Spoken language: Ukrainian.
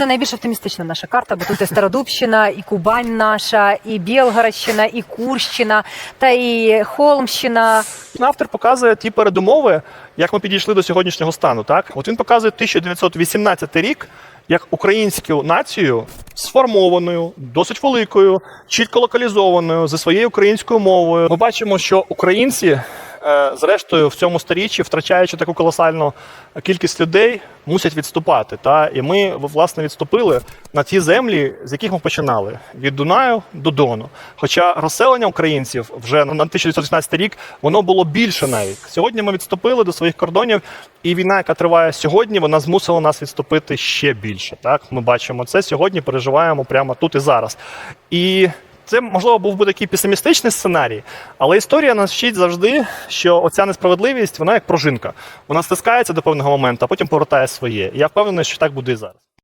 це найбільш оптимістична наша карта, бо тут і Стародубщина, і Кубань наша, і Білгородщина, і Курщина, та і Холмщина. Автор показує ті передумови, як ми підійшли до сьогоднішнього стану. Так, от він показує 1918 рік як українську націю сформованою, досить великою, чітко локалізованою зі своєю українською мовою. Ми бачимо, що українці, зрештою, в цьому сторіччі, втрачаючи таку колосальну кількість людей, мусять відступати. Та і ми власне відступили на ті землі, з яких ми починали від Дунаю до Дону. Хоча розселення українців вже на 1918 рік воно було більше навіть. Сьогодні ми відступили до своїх кордонів, і війна, яка триває сьогодні, вона змусила нас відступити ще більше. Так, ми бачимо це сьогодні, переживаємо прямо тут і зараз. І це можливо був би такий песимістичний сценарій, але історія нас вчить завжди, що оця несправедливість вона як пружинка. Вона стискається до певного моменту, а потім повертає своє. Я впевнений, що так буде і зараз.